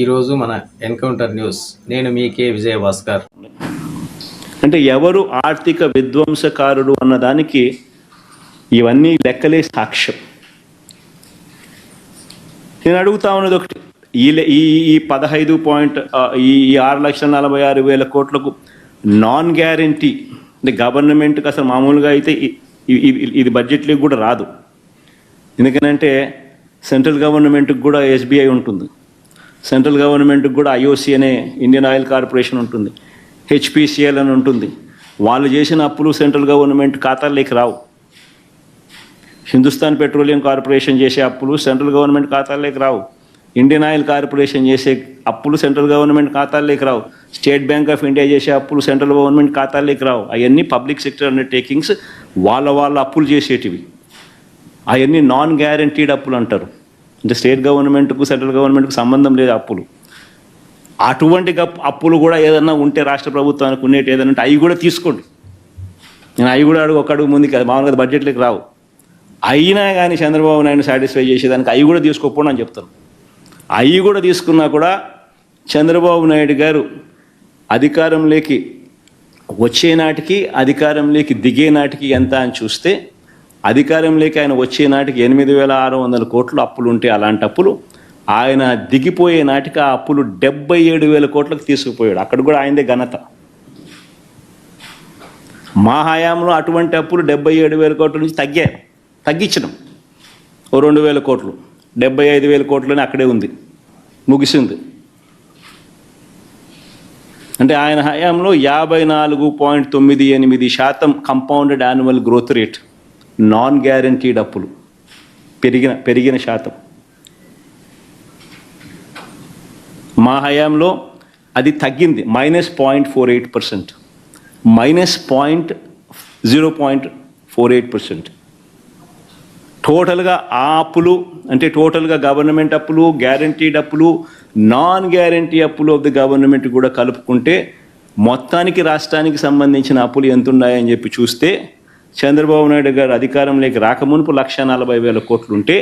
ఈరోజు మన encounter news. నేను మీ కే. విజయభాస్కర్. అంటే ఎవరు ఆర్థిక విధ్వంసకారుడు అన్నదానికి ఇవన్నీ లెక్కలే సాక్ష్యం. నేను అడుగుతా ఉన్నది ఒకటి. ఈ ఈ ఈ పదహైదు పాయింట్ ఈ ఆరు లక్షల నలభై ఆరు వేల కోట్లకు నాన్ గ్యారంటీ అంటే గవర్నమెంట్కి అసలు మామూలుగా అయితే ఇది బడ్జెట్లోకి కూడా రాదు. ఎందుకనంటే సెంట్రల్ గవర్నమెంట్కి కూడా ఎస్బీఐ ఉంటుంది. సెంట్రల్ గవర్నమెంట్కి కూడా ఐఓసి అనే ఇండియన్ ఆయిల్ కార్పొరేషన్ ఉంటుంది హెచ్పిసిఎల్ అని ఉంటుంది. వాళ్ళు చేసిన అప్పులు సెంట్రల్ గవర్నమెంట్ ఖాతాల్లోకి రావు. హిందుస్థాన్ పెట్రోలియం కార్పొరేషన్ చేసే అప్పులు సెంట్రల్ గవర్నమెంట్ ఖాతాల్లోకి రావు. ఇండియన్ ఆయిల్ కార్పొరేషన్ చేసే అప్పులు సెంట్రల్ గవర్నమెంట్ ఖాతాల్లోకి రావు. స్టేట్ బ్యాంక్ ఆఫ్ ఇండియా చేసే అప్పులు సెంట్రల్ గవర్నమెంట్ ఖాతాల్లోకి రావు. అవన్నీ పబ్లిక్ సెక్టర్ అండర్టేకింగ్స్ వాళ్ళ వాళ్ళ అప్పులు చేసేటివి. అవన్నీ నాన్ గ్యారంటీడ్ అప్పులు అంటారు. అంటే స్టేట్ గవర్నమెంట్కు సెంట్రల్ గవర్నమెంట్కు సంబంధం లేదు అప్పులు. అటువంటి అప్పులు కూడా ఏదన్నా ఉంటే రాష్ట్ర ప్రభుత్వానికి ఉండేటి ఏదైనా ఉంటే అవి కూడా తీసుకోండి. నేను అవి కూడా అడుగు ఒక అడుగు ముందుకు మామూలుగా బడ్జెట్లోకి రావు. అయినా కానీ చంద్రబాబు నాయుడు సాటిస్ఫై చేసేదానికి అవి కూడా తీసుకోకపోండి అని చెప్తాను అవి కూడా తీసుకున్నా కూడా చంద్రబాబు నాయుడు గారు అధికారంలోకి వచ్చే నాటికి అధికారంలోకి దిగే నాటికి ఎంత అని చూస్తే అధికారంలోకి ఆయన వచ్చే నాటికి ఎనిమిది వేల ఆరు వందల కోట్లు అప్పులు ఉంటే అలాంటి అప్పులు ఆయన దిగిపోయే నాటికి ఆ అప్పులు డెబ్బై ఏడు వేల కోట్లకు తీసుకుపోయాడు. అక్కడ కూడా ఆయనదే ఘనత. మా హయాంలో అటువంటి అప్పులు డెబ్బై ఏడు వేల కోట్ల నుంచి తగ్గాయి. తగ్గించడం ఓ రెండు వేల కోట్లు. డెబ్బై ఐదు వేల కోట్లని అక్కడే ఉంది. ముగిసింది. అంటే ఆయన హయాంలో యాభై నాలుగు పాయింట్ తొమ్మిది ఎనిమిది శాతం compounded annual growth rate non guaranteed అప్పులు. పెరిగిన పెరిగిన శాతం. మా హయాంలో అది తగ్గింది. Minus point four eight percent. Minus point zero point four eight percent. టోటల్గా ఆ అప్పులు అంటే టోటల్గా గవర్నమెంట్ అప్పులు గ్యారంటీడ్ అప్పులు నాన్ గ్యారంటీ అప్పులు ఆఫ్ ది గవర్నమెంట్ కూడా కలుపుకుంటే మొత్తానికి రాష్ట్రానికి సంబంధించిన అప్పులు ఎంత ఉన్నాయని చెప్పి చూస్తే చంద్రబాబు నాయుడు గారు అధికారంలోకి రాకమునుపు లక్ష నలభై వేల కోట్లు ఉంటే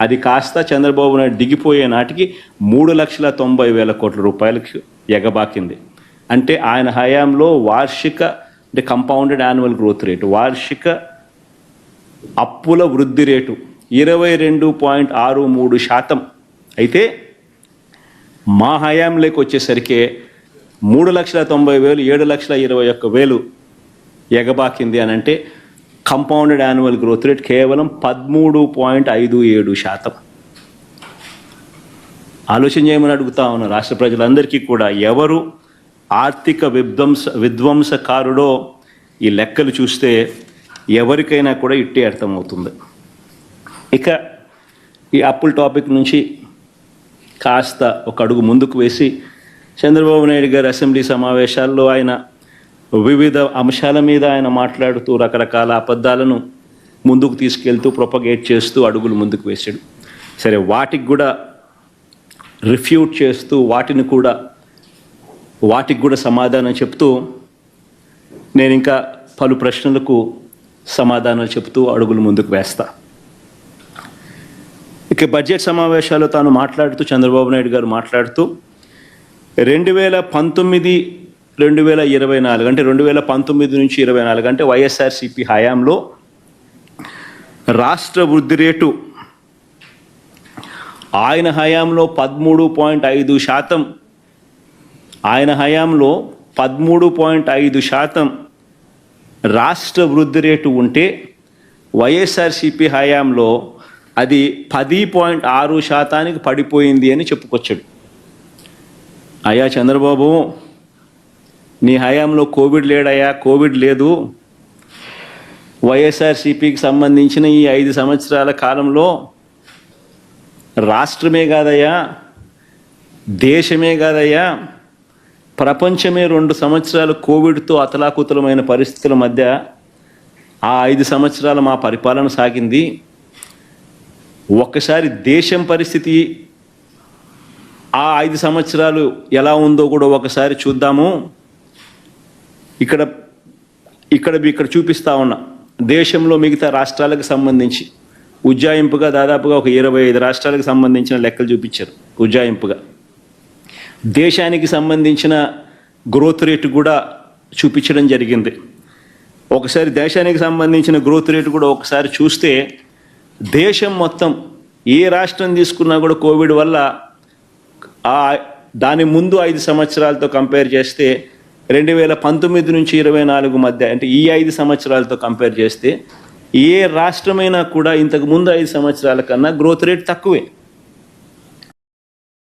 అది కాస్త చంద్రబాబు నాయుడు దిగిపోయే నాటికి మూడు లక్షల తొంభై వేల కోట్ల రూపాయలకు ఎగబాకింది. అంటే ఆయన హయాంలో వార్షిక అంటే కంపౌండెడ్ యాన్యువల్ గ్రోత్ రేటు వార్షిక అప్పుల వృద్ధి రేటు ఇరవై రెండు పాయింట్ ఆరు మూడు శాతం. అయితే మా హయాంలోకి వచ్చేసరికి మూడు లక్షల తొంభై వేలు ఏడు లక్షల ఇరవై ఒక్క వేలు ఎగబాకింది అని అంటే కంపౌండెడ్ యాన్యువల్ గ్రోత్ రేట్ కేవలం పదమూడు పాయింట్ ఐదు ఏడు శాతం. ఆలోచన చేయమని అడుగుతా ఉన్న రాష్ట్ర ప్రజలందరికీ కూడా ఎవరు ఆర్థిక విధ్వంస విధ్వంసకారుడో ఈ లెక్కలు చూస్తే ఎవరికైనా కూడా ఇట్టే అర్థమవుతుంది. ఇక ఈ అప్పుల టాపిక్ నుంచి కాస్త ఒక అడుగు ముందుకు వేసి చంద్రబాబు నాయుడు గారి అసెంబ్లీ సమావేశాల్లో ఆయన వివిధ అంశాల మీద ఆయన మాట్లాడుతూ రకరకాల అబద్ధాలను ముందుకు తీసుకెళ్తూ ప్రొపగేట్ చేస్తూ అడుగులు ముందుకు వేశాడు. సరే వాటికి కూడా రిఫ్యూట్ చేస్తూ వాటిని కూడా వాటికి కూడా సమాధానం చెప్తూ నేను ఇంకా పలు ప్రశ్నలకు సమాధానాలు చెప్తూ అడుగులు ముందుకు వేస్తా. ఇక బడ్జెట్ సమావేశాల్లో తాను మాట్లాడుతూ చంద్రబాబు నాయుడు గారు మాట్లాడుతూ రెండు వేల పంతొమ్మిది రెండు వేల ఇరవై నాలుగు అంటే రెండు వేల పంతొమ్మిది నుంచి ఇరవై నాలుగు అంటే వైఎస్ఆర్సిపి హయాంలో రాష్ట్ర వృద్ధి రేటు ఆయన హయాంలో పదమూడు పాయింట్ ఐదు శాతం. ఆయన హయాంలో పదమూడు పాయింట్ ఐదు శాతం రాష్ట్ర వృద్ధి రేటు ఉంటే వైఎస్ఆర్సిపి హయాంలో అది పది పాయింట్ ఆరు శాతానికి పడిపోయింది అని చెప్పుకొచ్చాడు. అయ్యా చంద్రబాబు నీ హయాంలో కోవిడ్ లేడయ్యా కోవిడ్ లేదు. వైఎస్ఆర్సిపికి సంబంధించిన ఈ ఐదు సంవత్సరాల కాలంలో రాష్ట్రమే కాదయ్యా దేశమే కాదయ్యా ప్రపంచమే రెండు సంవత్సరాలు కోవిడ్తో అతలాకుతలమైన పరిస్థితుల మధ్య ఆ ఐదు సంవత్సరాలు మా పరిపాలన సాగింది. ఒక్కసారి దేశం పరిస్థితి ఆ ఐదు సంవత్సరాలు ఎలా ఉందో కూడా ఒకసారి చూద్దాము. ఇక్కడ ఇక్కడ ఇక్కడ చూపిస్తా ఉన్నా. దేశంలో మిగతా రాష్ట్రాలకు సంబంధించి ఉజ్జాయింపుగా దాదాపుగా ఒక ఇరవై ఐదు రాష్ట్రాలకు సంబంధించిన లెక్కలు చూపించారు ఉజ్జాయింపుగా. దేశానికి సంబంధించిన గ్రోత్ రేటు కూడా చూపించడం జరిగింది. ఒకసారి దేశానికి సంబంధించిన గ్రోత్ రేటు కూడా ఒకసారి చూస్తే దేశం మొత్తం ఏ రాష్ట్రం తీసుకున్నా కూడా కోవిడ్ వల్ల ఆ దాని ముందు ఐదు సంవత్సరాలతో కంపేర్ చేస్తే రెండు వేల పంతొమ్మిది నుంచి ఇరవై నాలుగు మధ్య అంటే ఈ ఐదు సంవత్సరాలతో కంపేర్ చేస్తే ఏ రాష్ట్రమైనా కూడా ఇంతకు ముందు ఐదు సంవత్సరాల కన్నా గ్రోత్ రేట్ తక్కువే.